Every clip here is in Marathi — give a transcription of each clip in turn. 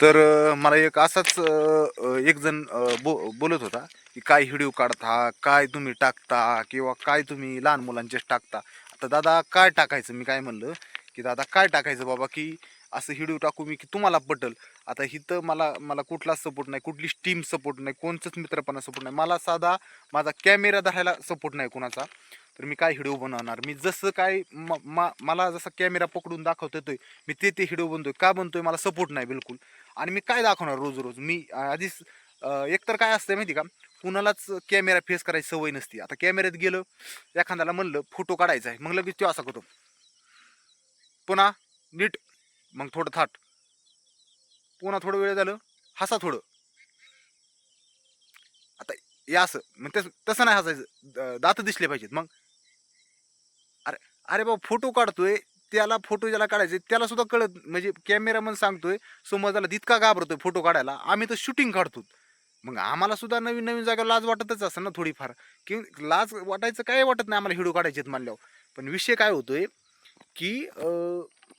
तर मला एक असाच एक जण बो बोलत होता की काय व्हिडिओ काढता? काय तुम्ही टाकता? किंवा काय तुम्ही लहान मुलांचेच टाकता? आता दादा काय टाकायचं? मी काय म्हणलं की दादा काय टाकायचं बाबा की असं व्हिडिओ टाकू मी की तुम्हाला पटल. आता इथं मला मला कुठलाच सपोर्ट नाही कुठलीच टीम सपोर्ट नाही कोणचंच मित्रपणा सपोर्ट नाही. मला साधा माझा कॅमेरा धरायला सपोर्ट नाही कोणाचा. तर मी काय व्हिडिओ बनवणार? मी जसं काय म- मा- मला जसा कॅमेरा पकडून दाखवतोय मी ते ते व्हिडिओ बनतोय. का बनतोय मला सपोर्ट नाही बिलकुल. आणि मी काय दाखवणार रोज रोज? मी आधीच एकतर काय असतं माहिती का? कुणालाच कॅमेरा फेस करायची सवय नसती. आता कॅमेऱ्यात गेलं एखाद्याला म्हणलं फोटो काढायचा आहे. मग लगेच तो असा करतो. पुन्हा नीट मग थोडं थाट. पुन्हा थोडं वेळ झालं हसा थोडं. आता या असं मग तसं तसं नाही हसायचं. द- दात दिसले पाहिजेत. मग अरे अरे बाबा फोटो काढतोय त्याला फोटो ज्याला काढायचे त्याला सुद्धा कळत म्हणजे कॅमेरामन सांगतोय समजायला तितका घाबरतोय फोटो काढायला आम्ही तर शूटिंग काढतो. मग आम्हाला सुद्धा नवीन नवीन जागा लाज वाटतच असं ना थोडीफार. की लाज वाटायचं काय वाटत नाही आम्हाला व्हिडिओ काढायचे म्हणल्यावर. पण विषय काय होतोय की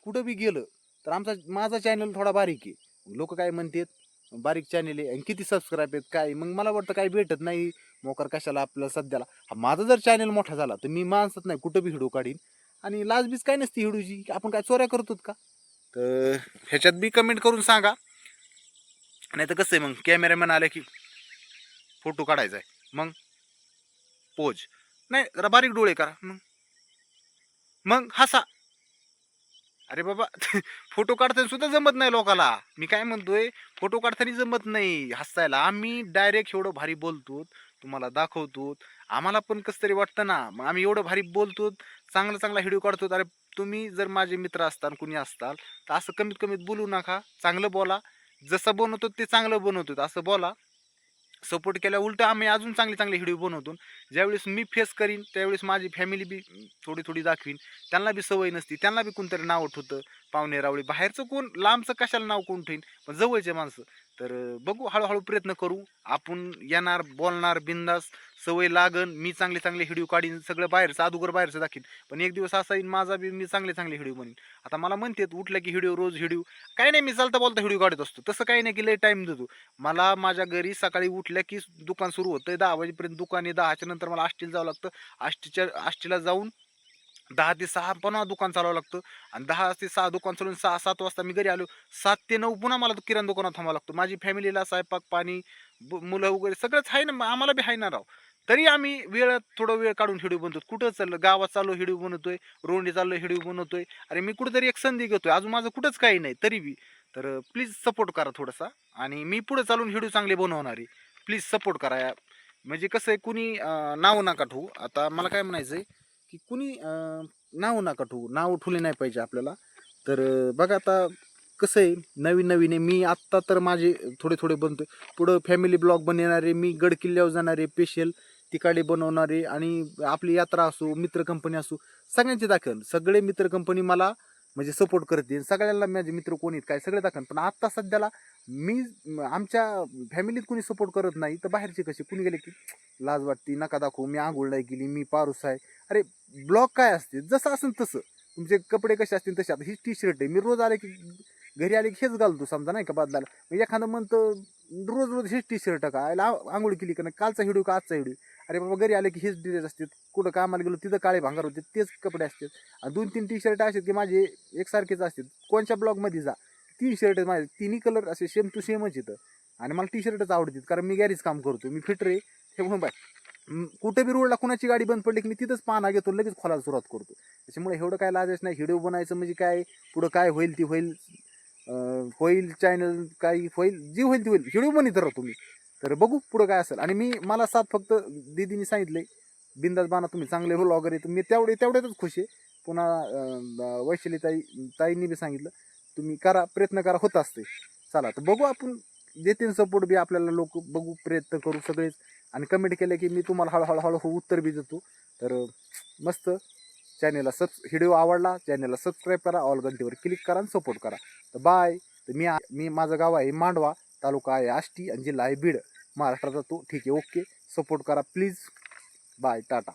कुठं बी गेलं तर आमचा माझा चॅनल थोडा बारीक आहे. लोक काय म्हणतात बारीक चॅनल आहे आणि किती सबस्क्राईब आहेत काय मग मला वाटतं काही भेटत नाही. मोकार कशाला आपल्याला सध्याला? हा, माझा जर चॅनल मोठा झाला तर मी माणसात नाही कुठं बी हिडू काढीन. आणि लाजबीज काय नसती हिडूची? आपण काय चोऱ्या करतो का? तर ह्याच्यात बी कमेंट करून सांगा. नाही तर कसं आहे मग कॅमेरामॅन आले की फोटो काढायचा आहे. मग? पोज नाही जरा बारीक डोळे करा. मग? मग हसा. अरे बाबा फोटो काढताना सुद्धा जमत नाही लोकाला. मी काय म्हणतोय फोटो काढताना जमत नाही हसायला. आम्ही डायरेक्ट एवढं भारी बोलतो तुम्हाला दाखवतो. आम्हाला पण कसं तरी वाटतं ना मग आम्ही एवढं भारी बोलतो चांगला चांगला व्हिडिओ काढतो. अरे तुम्ही जर माझे मित्र असताल कुणी असताल तर असं कमीत कमीत बोलू नका. चांगलं बोला. जसं बनवतो ते चांगलं बनवतो. असं बोला. सपोर्ट केल्या उलट आम्ही अजून चांगले चांगले व्हिडिओ बनवतो. ज्यावेळेस मी फेस करीन त्यावेळेस माझी फॅमिली बी थोडी थोडी दाखवीन. त्यांना बी सवय नसती त्यांना बी कोणतरी नाव ठेवतं पाहुणे रावळे. बाहेरचं कोण लांबचं कशाला नाव कोण ठेवीन? पण जवळचे माणसं. तर बघू हळूहळू प्रयत्न करू. आपण येणार बोलणार बिंदास सवय लागन मी चांगले चांगले व्हिडिओ काढीन सगळं बाहेरचं अगोदर बाहेरचं दाखीन. पण एक दिवस असा येईन माझा बी मी चांगले चांगले व्हिडिओ बनवीन आता मला म्हणतात उठलं की व्हिडिओ रोज व्हिडिओ. काय नाही मी चालता बोलता व्हिडिओ काढत असतो. तसं काही नाही की लय टाईम देतो. मला माझ्या घरी सकाळी उठल्या की दुकान सुरू होतं दहा वाजेपर्यंत दुकान आहे दहाच्या नंतर मला आष्टीला जावं लागतं. आष्टीच्या आष्टीला जाऊन दहा ते सहा पुन्हा दुकान चालवावं लागतं. आणि दहा ते सहा दुकान चालवून सहा सात वाजता मी घरी आलो. सात ते नऊ पुन्हा मला किराणा दुकानात थांबावं लागतो. माझी फॅमिलीला स्वयंपाक पाणी ब- मुलं वगैरे सगळंच आहे ना मग आम्हाला बी आहे ना राव. तरी आम्ही वेळ थोडं वेळ काढून व्हिडिओ बनतो कुठं चाललं? गावात चाललो व्हिडिओ बनवतोय. रोंडी चाललो व्हिडिओ बनवतोय. अरे मी कुठेतरी एक संधी घेतोय. अजून माझं कुठंच काही नाही तरी बी. तर प्लीज सपोर्ट करा थोडासा. आणि मी पुढे चालून हिडिओ चांगले बनवणार आहे. प्लीज सपोर्ट करा. या म्हणजे कसं आहे कुणी नाव नका ठेवू. आता मला काय म्हणायचं आहे की कुणी नाव नका ठेवू. नाव ठुले नाही पाहिजे आपल्याला. तर बघा आता कसं आहे नवीन नवीन आहे. मी आत्ता तर माझे थोडे थोडे बनतोय. पुढं फॅमिली ब्लॉग बनवणारे मी गड किल्ल्यावर जाणारे स्पेशल तिकडे बनवणारे आणि आपली यात्रा असो मित्र कंपनी असो सगळ्यांची दाखल. सगळे मित्र कंपनी मला म्हणजे सपोर्ट करते सगळ्यांना माझे मित्र कोणी आहेत काय सगळे दाखल. पण आत्ता सध्याला मी आमच्या फॅमिलीत कोणी सपोर्ट करत नाही तर बाहेरचे कसे? कुणी गेले की लाज वाटते नका दाखवू मी आंघोळ नाही केली मी पारूस आहे. अरे ब्लॉग काय असते? जसं असेल तसं. तुमचे कपडे कसे असतील तसे. आता ही टी शर्ट आहे. मी रोज आले की घरी आले की हेच घालतो समजा नाही का बदलायला. म्हणजे एखादं म्हणतं रोज रोज हेच टी शर्ट का? आयला आंघोळ केली का नाही? कालचा हिडू का आजचा हिडू? अरे बाबा घरी आले की हेच ड्रेस असतात कुठं कामाला गेलो तिथं काळे भांगार होते तेच कपडे असतात आणि दोन तीन टी शर्ट असतात की माझे एकसारखेच असतात कोणत्या ब्लॉगमध्ये जा? तीन शर्ट माझे. तिन्ही कलर असे सेम टू सेमच येतं. आणि मला टी शर्टच आवडतात कारण मी गॅरेज काम करतो. मी फिटर आहे. हे म्हणून बाय. कुठे बी रोडला कुणाची गाडी बंद पडली की मी तिथंच पाना घेतो लगेच खोलायला सुरुवात करतो. त्याच्यामुळे एवढं काय लाजायचं नाही. व्हिडिओ बनायचं म्हणजे काय? पुढं काय होईल ती होईल? होईल चॅनल काही होईल? जी होईल ती होईल. व्हिडिओ बनित राहा तुम्ही. तर बघू पुढं काय असेल. आणि मी मला साथ फक्त दिदीने सांगितले बिंदास बाना तुम्ही चांगले हो वगैरे तर मी तेवढे तेवढ्यातच खुश आहे. पुन्हा वैशाली ताई ताईंनी बी सांगितलं तुम्ही करा प्रयत्न करा होत असते चला तर बघू आपण देतील सपोर्ट बी आपल्याला लोक बघू प्रयत्न करू सगळेच. आणि कमेंट केलं की मी तुम्हाला हळूहळू हळूहळू उत्तर बी देतो. तर मस्त चॅनेलला सब व्हिडिओ आवडला चॅनेलला सबस्क्राईब करा ऑल घंटीवर क्लिक करा आणि सपोर्ट करा. तर बाय तर मी मी माझं गाव आहे मांडवा तालुका आहे आष्टी आणि जिल्हा आहे बीड. महाराष्ट्राचा तो ठीक आहे. ओके सपोर्ट करा. Please bye tata